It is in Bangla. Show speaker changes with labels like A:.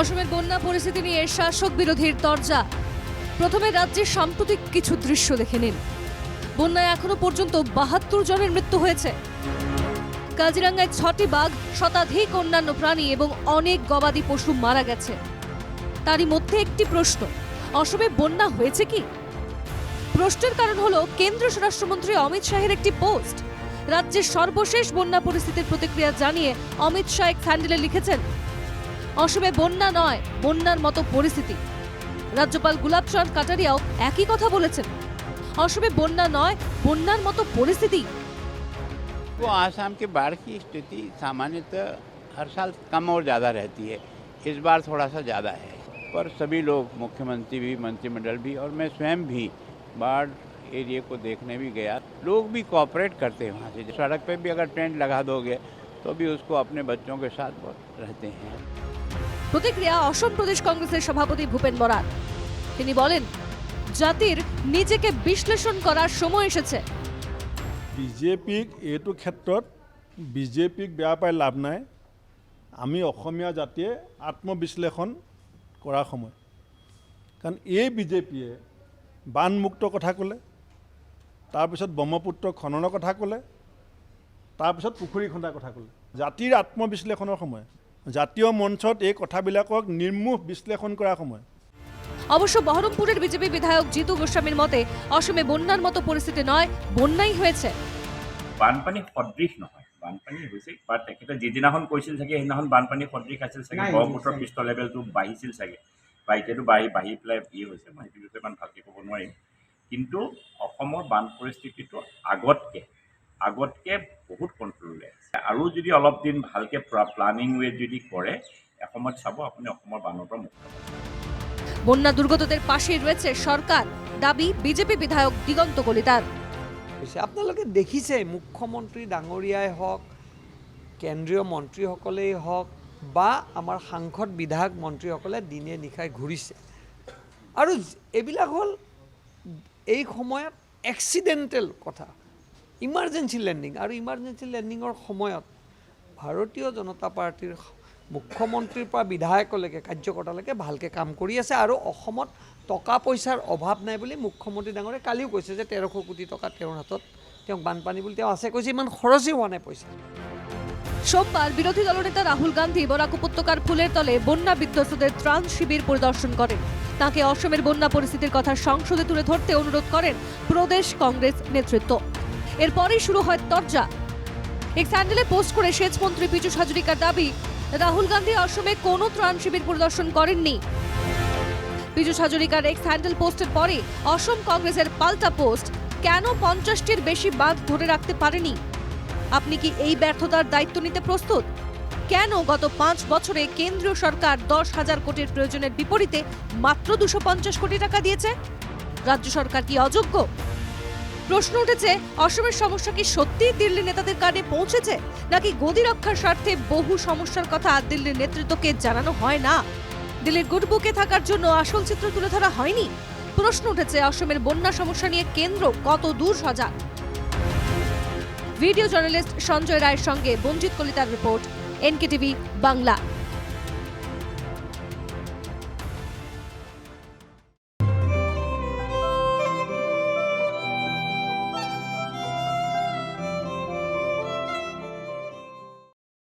A: অসমের বন্যা পরিস্থিতি নিয়ে শাসক বিরোধীর তরজা প্রথমে রাজ্যের সাম্প্রতিক কিছু দৃশ্য দেখে নিন। বন্যায় এখনও পর্যন্ত বাহাত্তর জনের মৃত্যু হয়েছে। কাজিরাঙ্গায় ছটি বাঘ, শতাধিক অন্যান্য প্রাণী এবং অনেক গবাদি পশু মারা গেছে। তারই মধ্যে একটি প্রশ্ন, অসমে বন্যা হয়েছে কি? প্রশ্নের কারণ হলো কেন্দ্র স্বরাষ্ট্রমন্ত্রী অমিত শাহের একটি পোস্ট। রাজ্যের সর্বশেষ বন্যা পরিস্থিতির প্রতিক্রিয়া জানিয়ে অমিত শাহ এক লিখেছেন অসমে বন্যা নয় বন্যার মতো পরিস্থিতি রাজ্যপাল গুলাবচাঁদ কাটারিয়াও একই কথা বলেছেন অসমে বন্যা নয় বন্যার মতো পরিস্থিতি
B: वो आसाम के बाढ़ की स्थिति सामान्यतः हर साल कम और ज़्यादा रहती है इस बार थोड़ा सा ज़्यादा है पर सभी लोग मुख्यमंत्री भी मंत्रिमंडल भी और मैं स्वयं भी बाढ़ एरिया को देखने भी गया लोग भी कोऑपरेट करते हैं वहाँ से सड़क पे भी अगर टेंट लगा दोगे तो भी उसको अपने बच्चों के साथ बहुत रहते हैं
A: প্রতিক্রিয়া অসম প্রদেশ কংগ্রেসের সভাপতি ভূপেন বরাক। তিনি বলেন, জাতির নিজেকে বিশ্লেষণ করার সময় এসেছে।
C: বিজেপিক এইটো ক্ষেত্ৰত বিজেপিক বেয়া পাই লাভ নাই। আমি অসমীয়া জাতিয়ে আত্মবিশ্লেষণ কৰাৰ সময়। কাৰণ এই বিজেপিয়ে বানমুক্ত কথা ক'লে, তাৰপিছত ব্ৰহ্মপুত্ৰ খননৰ কথা ক'লে, তাৰপিছত পুখুৰী খন্দাৰ কথা ক'লে। জাতিৰ আত্মবিশ্লেষণৰ সময়। জাতীয় মঞ্চত এই কথাবিলাকক নিৰ্মোহ বিশ্লেষণ কৰাৰ সময়।
A: অবশ্য বহরমপুরের বিজেপি বিধায়ক জিতু গোস্বামীর মতে অসমে বন্যার মতো পরিস্থিতি নয় বন্যাই হয়েছে
D: বানপানী সদৃশ নহয় বানপানী হৈছে বা তেখেতে যিদিনাখন কৈছিল চাগে সেইদিনাখন বানপানী সদৃশ আছিল চাগে ব্ৰহ্মপুত্ৰৰ। পৃষ্ঠ লেভেলটো বাঢ়িছিল চাগে। বা এতিয়াতো বাঢ়ি বাঢ়ি পেলাই ইয়ে হৈছে মই সেইটো বিষয়ে ইমান ভালকৈ ক'ব নোৱাৰিম। কিন্তু অসমৰ বান পৰিস্থিতিটো আগতকৈ আগতকৈ বহুত কণ্ট্ৰললৈ আৰু যদি অলপ দিন ভালকৈ প্লানিং ৱে যদি কৰে এসময়ত চাব আপুনি অসমৰ বানৰ পৰা মুক্ত।
A: বন্যা দুর্গতদের পাশেই রয়েছে সরকার। দাবি বিজেপি বিধায়ক দিগন্ত কলিতার।
E: হৈছে আপোনালোকে দেখিছে মুখ্যমন্ত্ৰী ডাঙৰীয়াই হওক কেন্দ্ৰীয় মন্ত্ৰীসকলেই হওক বা আমাৰ সাংসদ বিধায়ক মন্ত্ৰীসকলে দিনে নিশাই ঘূৰিছে। আৰু এইবিলাক হ'ল এই সময়ত এক্সিডেণ্টেল কথা। ইমাৰ্জেঞ্চি লেণ্ডিং আৰু ইমাৰ্জেঞ্চি লেণ্ডিঙৰ সময়ত ভাৰতীয় জনতা পাৰ্টীৰ মুখ্যমন্ত্ৰীৰ পৰা বিধায়কলৈকে, কাৰ্যকৰ্তালৈকে ভালকৈ কাম কৰি আছে আৰু অসমত টকা পইচাৰ অভাৱ নাই বুলি মুখ্যমন্ত্ৰী ডাঙৰে কালিও কৈছে যে তেৰশ কোটি টকা তেওঁৰ হাতত, তেওঁক বানপানী বুলি তেওঁ আছে, কৈছে ইমান খৰচেই হোৱা নাই পইচা।
A: সোমবার বিরোধী দলনেতা রাহুল গান্ধী বরাক উপত্যকার ফুলের তলে বন্যা বিধ্বস্তদের ত্রাণ শিবির পরিদর্শন করেন। তাকে অসমের বন্যা পরিস্থিতির কথা সংসদে তুলে ধরতে অনুরোধ করেন প্রদেশ কংগ্রেস নেতৃত্ব। এরপরেই শুরু হয় তরজা। এক স্যান্ডেলে পোস্ট করে সেচমন্ত্রী পীযুষ হাজরিকার দাবি, রাহুল গান্ধী অসমে কোনো ত্রাণ শিবির পরিদর্শন করেননি। পীযুষ হাজরিকার এক্স হ্যান্ডেল পোস্টের পরে অসম কংগ্রেসের পাল্টা পোস্ট কেন পঞ্চাশটির বেশি বাঁধ ধরে রাখতে পারেনি? আপনি কি এই ব্যর্থতার দায়িত্ব নিতে প্রস্তুত? কেন গত পাঁচ বছরে কেন্দ্রীয় সরকার দশ হাজার কোটির প্রয়োজনের বিপরীতে মাত্র দুশো পঞ্চাশ কোটি টাকা দিয়েছে? রাজ্য সরকার কি অযোগ্য? প্রশ্ন উঠেছে, অসমের সমস্যা কি সত্যিই দিল্লি নেতাদের কানে পৌঁছেছে? নাকি গদি রক্ষার স্বার্থে বহু সমস্যার কথা দিল্লির নেতৃত্বকে জানানো হয় না? দিল্লির গুডবুকে থাকার জন্য আসল চিত্র তুলে ধরা হয়নি? প্রশ্ন উঠেছে, অসমের বন্যা সমস্যা নিয়ে কেন্দ্র কত দূর সজাগ? ভিডিও জার্নালিস্ট সঞ্জয় রায়ের সঙ্গে বঞ্জিত কলিতার রিপোর্ট এনকেটিভি বাংলা।